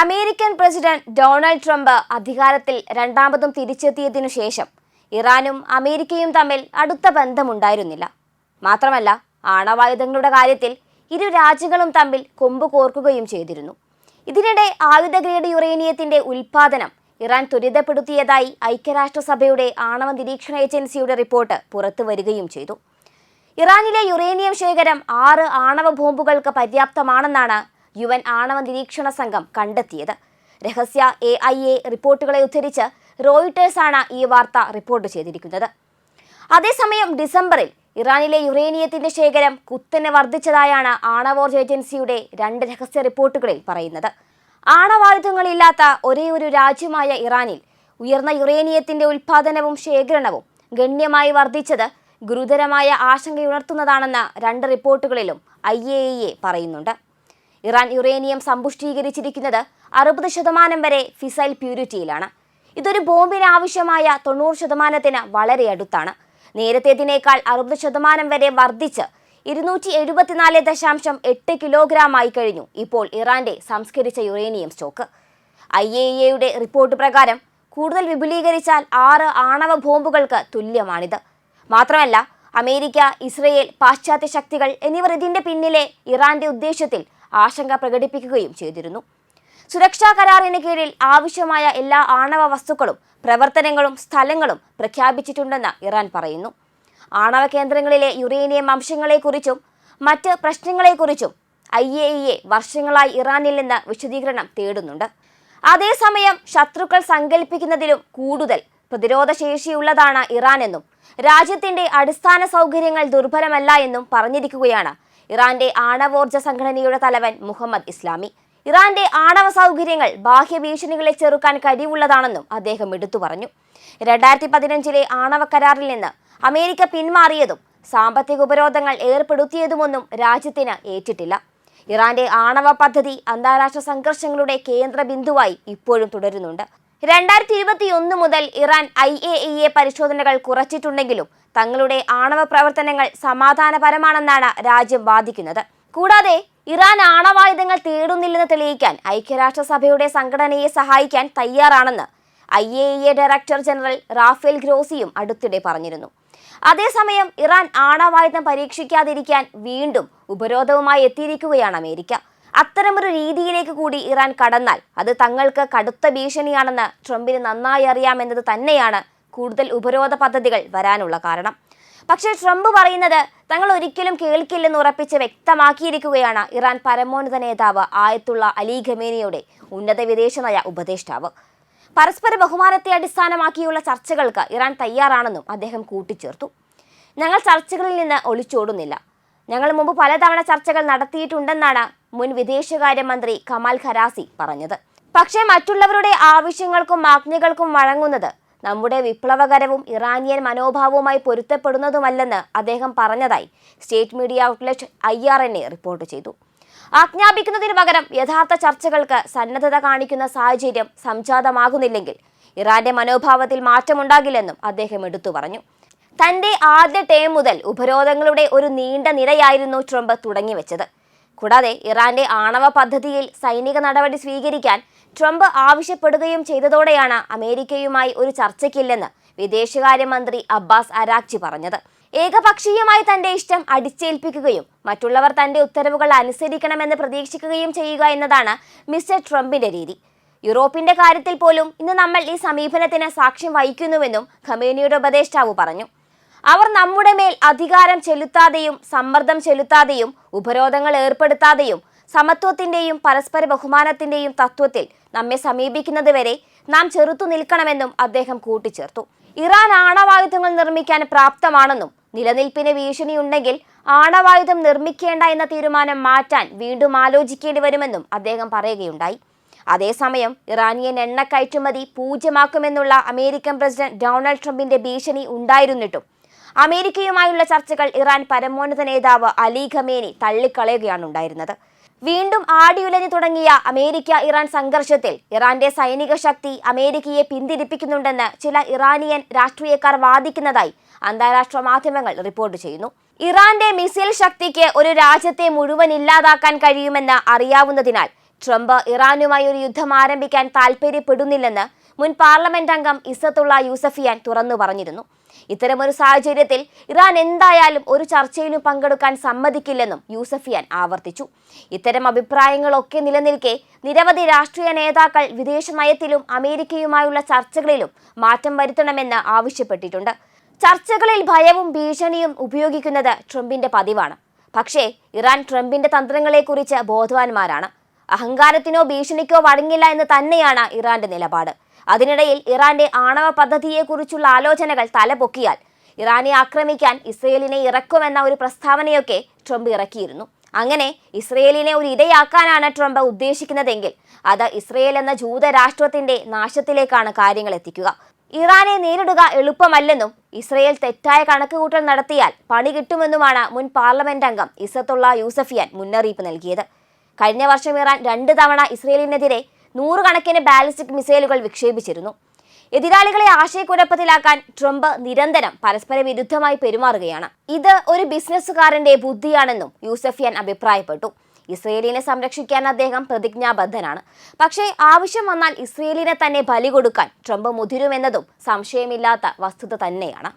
American president Donald Trump അധികാരത്തിൽ രണ്ടാമതും തിരിച്ചെത്തിയതിനു ശേഷം ഇറാനും അമേരിക്കയും തമ്മിൽ അടുത്ത ബന്ധമുണ്ടായിരുന്നില്ല. മാത്രമല്ല ആണവായുധങ്ങളുടെ കാര്യത്തിൽ ഇരു രാജ്യങ്ങളും തമ്മിൽ കൊമ്പ് കോർക്കുകയും ചെയ്തിരുന്നു. ഇതിനിടെ ആയുധ ഗ്രേഡ് യുറേനിയത്തിന്റെ ഉൽപാദനം ഇറാൻ ത്വരിതപ്പെടുത്തിയതായി ഐക്യരാഷ്ട്രസഭയുടെ ആണവ നിരീക്ഷണ ഏജൻസിയുടെ റിപ്പോർട്ട് പുറത്തു വരികയും ചെയ്തു. ഇറാനിലെ യുറേനിയം ശേഖരം ആറ് ആണവ ബോംബുകൾക്ക് പര്യാപ്തമാണെന്നാണ് യു എൻ ആണവ നിരീക്ഷണ സംഘം കണ്ടെത്തിയത്. രഹസ്യ എ ഐ എ റിപ്പോർട്ടുകളെ ഉദ്ധരിച്ച് റോയിട്ടേഴ്സാണ് ഈ വാർത്ത റിപ്പോർട്ട് ചെയ്തിരിക്കുന്നത്. അതേസമയം ഡിസംബറിൽ ഇറാനിലെ യുറേനിയത്തിന്റെ ശേഖരം കുത്തനെ വർദ്ധിച്ചതായാണ് ആണവോർജ ഏജൻസിയുടെ രണ്ട് രഹസ്യ റിപ്പോർട്ടുകളിൽ പറയുന്നത്. ആണവായുധങ്ങളില്ലാത്ത ഒരേ ഒരു രാജ്യമായ ഇറാനിൽ ഉയർന്ന യുറേനിയത്തിന്റെ ഉൽപാദനവും ശേഖരണവും ഗണ്യമായി വർദ്ധിച്ചത് ഗുരുതരമായ ആശങ്കയുണർത്തുന്നതാണെന്ന് രണ്ട് റിപ്പോർട്ടുകളിലും ഐ എ പറയുന്നുണ്ട്. ഇറാൻ യുറേനിയം സമ്പുഷ്ടീകരിച്ചിരിക്കുന്നത് അറുപത് ശതമാനം വരെ ഫിസൈൽ പ്യൂരിറ്റിയിലാണ്. ഇതൊരു ബോംബിന് ആവശ്യമായ തൊണ്ണൂറ് ശതമാനത്തിന് വളരെ അടുത്താണ്. നേരത്തേതിനേക്കാൾ അറുപത് ശതമാനം വരെ വർദ്ധിച്ച് ഇരുന്നൂറ്റി എഴുപത്തിനാല് ദശാംശം എട്ട് കിലോഗ്രാം ആയി കഴിഞ്ഞു ഇപ്പോൾ ഇറാന്റെ സംസ്കരിച്ച യുറേനിയം സ്റ്റോക്ക്. ഐ എ എയുടെ റിപ്പോർട്ട് പ്രകാരം കൂടുതൽ വിപുലീകരിച്ചാൽ ആറ് ആണവ ബോംബുകൾക്ക് തുല്യമാണിത്. മാത്രമല്ല അമേരിക്ക ഇസ്രയേൽ പാശ്ചാത്യ ശക്തികൾ എന്നിവർ ഇതിന്റെ പിന്നിലെ ഇറാന്റെ ഉദ്ദേശത്തിൽ ആശങ്ക പ്രകടിപ്പിക്കുകയും ചെയ്തിരുന്നു. സുരക്ഷാ കരാറിന് കീഴിൽ ആവശ്യമായ എല്ലാ ആണവ വസ്തുക്കളും പ്രവർത്തനങ്ങളും സ്ഥലങ്ങളും പ്രഖ്യാപിച്ചിട്ടുണ്ടെന്ന് ഇറാൻ പറയുന്നു. ആണവ കേന്ദ്രങ്ങളിലെ യുറേനിയം അംശങ്ങളെക്കുറിച്ചും മറ്റ് പ്രശ്നങ്ങളെക്കുറിച്ചും ഐ എ ഇ എ വർഷങ്ങളായി ഇറാനിൽ നിന്ന് വിശദീകരണം തേടുന്നുണ്ട്. അതേസമയം ശത്രുക്കൾ സങ്കല്പിക്കുന്നതിലും കൂടുതൽ പ്രതിരോധശേഷിയുള്ളതാണ് ഇറാൻ എന്നും രാജ്യത്തിന്റെ അടിസ്ഥാന സൗകര്യങ്ങൾ ദുർബലമല്ല എന്നും പറഞ്ഞിരിക്കുകയാണ് ഇറാന്റെ ആണവോർജ സംഘടനയുടെ തലവൻ മുഹമ്മദ് ഇസ്ലാമി. ഇറാന്റെ ആണവ സൗകര്യങ്ങൾ ബാഹ്യ ഭീഷണികളെ ചെറുക്കാൻ കഴിവുള്ളതാണെന്നും അദ്ദേഹം എടുത്തു പറഞ്ഞു. രണ്ടായിരത്തി പതിനഞ്ചിലെ ആണവ കരാറിൽ നിന്ന് അമേരിക്ക പിന്മാറിയതും സാമ്പത്തിക ഉപരോധങ്ങൾ ഏർപ്പെടുത്തിയതുമൊന്നും രാജ്യത്തിന് ഏറ്റിട്ടില്ല. ഇറാന്റെ ആണവ പദ്ധതി അന്താരാഷ്ട്ര സംഘർഷങ്ങളുടെ കേന്ദ്ര ബിന്ദുവായി ഇപ്പോഴും തുടരുന്നുണ്ട്. രണ്ടായിരത്തി ഇരുപത്തി ഒന്ന് മുതൽ Iran I A E A പരിശോധനകൾ കുറച്ചിട്ടുണ്ടെങ്കിലും തങ്ങളുടെ ആണവ പ്രവർത്തനങ്ങൾ സമാധാനപരമാണെന്നാണ് രാജ്യം വാദിക്കുന്നത്. കൂടാതെ ഇറാൻ ആണവായുധങ്ങൾ തേടുന്നില്ലെന്ന് തെളിയിക്കാൻ ഐക്യരാഷ്ട്രസഭയുടെ സംഘടനയെ സഹായിക്കാൻ തയ്യാറാണെന്ന് I A E A director general Rafael ഗ്രോസിയും അടുത്തിടെ പറഞ്ഞിരുന്നു. അതേസമയം ഇറാൻ ആണവായുധം പരീക്ഷിക്കാതിരിക്കാൻ വീണ്ടും ഉപരോധവുമായി എത്തിയിരിക്കുകയാണ് അമേരിക്ക. അത്തരമൊരു രീതിയിലേക്ക് കൂടി ഇറാൻ കടന്നാൽ അത് തങ്ങൾക്ക് കടുത്ത ഭീഷണിയാണെന്ന് ട്രംപിന് നന്നായി അറിയാമെന്നത് തന്നെയാണ് കൂടുതൽ ഉപരോധ പദ്ധതികൾ വരാനുള്ള കാരണം. പക്ഷേ ട്രംപ് പറയുന്നത് തങ്ങൾ ഒരിക്കലും കേൾക്കില്ലെന്ന് ഉറപ്പിച്ച് വ്യക്തമാക്കിയിരിക്കുകയാണ് ഇറാൻ പരമോന്നത നേതാവ് ആയത്തുള്ള അലി ഖമേനിയുടെ ഉന്നത വിദേശനയ ഉപദേഷ്ടാവ്. പരസ്പര ബഹുമാനത്തെ അടിസ്ഥാനമാക്കിയുള്ള ചർച്ചകൾക്ക് ഇറാൻ തയ്യാറാണെന്നും അദ്ദേഹം കൂട്ടിച്ചേർത്തു. ഞങ്ങൾ ചർച്ചകളിൽ നിന്ന് ഒളിച്ചോടുന്നില്ല. ഞങ്ങൾ മുമ്പ് പലതവണ ചർച്ചകൾ നടത്തിയിട്ടുണ്ടെന്നാണ് മുൻ വിദേശകാര്യമന്ത്രി കമാൽ ഖരാസി പറഞ്ഞത്. പക്ഷേ മറ്റുള്ളവരുടെ ആവശ്യങ്ങൾക്കും ആജ്ഞകൾക്കും വഴങ്ങുന്നത് നമ്മുടെ വിപ്ലവകരവും ഇറാനിയൻ മനോഭാവവുമായി പൊരുത്തപ്പെടുന്നതുമല്ലെന്ന് അദ്ദേഹം പറഞ്ഞതായി state media outlet I R N A report ചെയ്തു. ആജ്ഞാപിക്കുന്നതിന് പകരം യഥാർത്ഥ ചർച്ചകൾക്ക് സന്നദ്ധത കാണിക്കുന്ന സാഹചര്യം സംജാതമാകുന്നില്ലെങ്കിൽ ഇറാന്റെ മനോഭാവത്തിൽ മാറ്റമുണ്ടാകില്ലെന്നും അദ്ദേഹം എടുത്തു പറഞ്ഞു. തന്റെ ആദ്യ ടേം മുതൽ ഉപരോധങ്ങളുടെ ഒരു നീണ്ട നിരയായിരുന്നു ട്രംപ് തുടങ്ങിവെച്ചത്. കൂടാതെ ഇറാന്റെ ആണവ പദ്ധതിയിൽ സൈനിക നടപടി സ്വീകരിക്കാൻ ട്രംപ് ആവശ്യപ്പെടുകയും ചെയ്തതോടെയാണ് അമേരിക്കയുമായി ഒരു ചർച്ചയ്ക്കില്ലെന്ന് വിദേശകാര്യമന്ത്രി അബ്ബാസ് അരാക്ചി പറഞ്ഞത്. ഏകപക്ഷീയമായി തന്റെ ഇഷ്ടം അടിച്ചേൽപ്പിക്കുകയും മറ്റുള്ളവർ തന്റെ ഉത്തരവുകൾ അനുസരിക്കണമെന്ന് പ്രതീക്ഷിക്കുകയും ചെയ്യുക എന്നതാണ് മിസ്റ്റർ ട്രംപിന്റെ രീതി. യൂറോപ്പിന്റെ കാര്യത്തിൽ പോലും ഇന്ന് നമ്മൾ ഈ സമീപനത്തിന് സാക്ഷ്യം വഹിക്കുന്നുവെന്നും ഖമേനിയുടെ ഉപദേഷ്ടാവ് പറഞ്ഞു. അവർ നമ്മുടെ മേൽ അധികാരം ചെലുത്താതെയും സമ്മർദ്ദം ചെലുത്താതെയും ഉപരോധങ്ങൾ ഏർപ്പെടുത്താതെയും സമത്വത്തിന്റെയും പരസ്പര ബഹുമാനത്തിന്റെയും തത്വത്തിൽ നമ്മെ സമീപിക്കുന്നത് വരെ നാം ചെറുത്തു നിൽക്കണമെന്നും അദ്ദേഹം കൂട്ടിച്ചേർത്തു. ഇറാൻ ആണവായുധങ്ങൾ നിർമ്മിക്കാൻ പ്രാപ്തമാണെന്നും നിലനിൽപ്പിന് ഭീഷണിയുണ്ടെങ്കിൽ ആണവായുധം നിർമ്മിക്കേണ്ട എന്ന തീരുമാനം മാറ്റാൻ വീണ്ടും ആലോചിക്കേണ്ടി വരുമെന്നും അദ്ദേഹം പറയുകയുണ്ടായി. അതേസമയം ഇറാനിയൻ എണ്ണ കയറ്റുമതി പൂജ്യമാക്കുമെന്നുള്ള അമേരിക്കൻ പ്രസിഡന്റ് ഡൊണാൾഡ് ട്രംപിന്റെ ഭീഷണി ഉണ്ടായിരുന്നിട്ടും അമേരിക്കയുമായുള്ള ചർച്ചകൾ ഇറാൻ പരമോന്നത നേതാവ് അലി ഖമേനി തള്ളിക്കളയുകയാണ് ഉണ്ടായിരുന്നത്. വീണ്ടും ആടിയുലഞ്ഞു തുടങ്ങിയ അമേരിക്ക ഇറാൻ സംഘർഷത്തിൽ ഇറാന്റെ സൈനിക ശക്തി അമേരിക്കയെ പിന്തിരിപ്പിക്കുന്നുണ്ടെന്ന് ചില ഇറാനിയൻ രാഷ്ട്രീയക്കാർ വാദിക്കുന്നതായി അന്താരാഷ്ട്ര മാധ്യമങ്ങൾ റിപ്പോർട്ട് ചെയ്യുന്നു. ഇറാന്റെ മിസൈൽ ശക്തിക്ക് ഒരു രാജ്യത്തെ മുഴുവൻ ഇല്ലാതാക്കാൻ കഴിയുമെന്ന് അറിയാവുന്നതിനാൽ ട്രംപ് ഇറാനുമായി ഒരു യുദ്ധം ആരംഭിക്കാൻ താൽപര്യപ്പെടുന്നില്ലെന്ന് മുൻ പാർലമെന്റ് അംഗം ഇസത്തുള്ള യൂസഫിയാൻ തുറന്നു പറഞ്ഞിരുന്നു. ഇത്തരമൊരു സാഹചര്യത്തിൽ ഇറാൻ എന്തായാലും ഒരു ചർച്ചയിലും പങ്കെടുക്കാൻ സമ്മതിക്കില്ലെന്നും യൂസഫിയാൻ ആവർത്തിച്ചു. ഇത്തരം അഭിപ്രായങ്ങളൊക്കെ നിലനിൽക്കെ നിരവധി രാഷ്ട്രീയ നേതാക്കൾ വിദേശ നയത്തിലും അമേരിക്കയുമായുള്ള ചർച്ചകളിലും മാറ്റം വരുത്തണമെന്ന് ആവശ്യപ്പെട്ടിട്ടുണ്ട്. ചർച്ചകളിൽ ഭയവും ഭീഷണിയും ഉപയോഗിക്കുന്നത് ട്രംപിന്റെ പതിവാണ്. പക്ഷേ ഇറാൻ ട്രംപിന്റെ തന്ത്രങ്ങളെക്കുറിച്ച് ബോധവാന്മാരാണ്. അഹങ്കാരത്തിനോ ഭീഷണിക്കോ വഴങ്ങില്ല എന്ന് തന്നെയാണ് ഇറാന്റെ നിലപാട്. അതിനിടയിൽ ഇറാന്റെ ആണവ പദ്ധതിയെക്കുറിച്ചുള്ള ആലോചനകൾ തലപൊക്കിയാൽ ഇറാനെ ആക്രമിക്കാൻ ഇസ്രയേലിനെ ഇറക്കുമെന്ന ഒരു പ്രസ്താവനയൊക്കെ ട്രംപ് ഇറക്കിയിരുന്നു. അങ്ങനെ ഇസ്രയേലിനെ ഒരു ഇടയാക്കാനാണ് ട്രംപ് ഉദ്ദേശിക്കുന്നതെങ്കിൽ അത് ഇസ്രയേൽ എന്ന ജൂതരാഷ്ട്രത്തിന്റെ നാശത്തിലേക്കാണ് കാര്യങ്ങൾ എത്തിക്കുക. ഇറാനെ നേരിടുക എളുപ്പമല്ലെന്നും ഇസ്രയേൽ തെറ്റായ കണക്കുകൂട്ടൽ നടത്തിയാൽ പണി കിട്ടുമെന്നുമാണ് മുൻ പാർലമെന്റ് അംഗം ഇസത്തുള്ള യൂസഫിയാൻ മുന്നറിയിപ്പ് നൽകിയത്. കഴിഞ്ഞ വർഷം ഇറാൻ രണ്ട് തവണ ഇസ്രയേലിനെതിരെ നൂറുകണക്കിന് ബാലിസ്റ്റിക് മിസൈലുകൾ വിക്ഷേപിച്ചിരുന്നു. എതിരാളികളെ ആശയക്കുഴപ്പത്തിലാക്കാൻ ട്രംപ് നിരന്തരം പരസ്പര വിരുദ്ധമായി പെരുമാറുകയാണ്. ഇത് ഒരു ബിസിനസ്സുകാരന്റെ ബുദ്ധിയാണെന്നും യൂസഫിയാൻ അഭിപ്രായപ്പെട്ടു. ഇസ്രയേലിനെ സംരക്ഷിക്കാൻ അദ്ദേഹം പ്രതിജ്ഞാബദ്ധനാണ്. പക്ഷേ ആവശ്യം വന്നാൽ ഇസ്രയേലിനെ തന്നെ ബലി കൊടുക്കാൻ ട്രംപ് മുതിരുമെന്നതും സംശയമില്ലാത്ത വസ്തുത തന്നെയാണ്.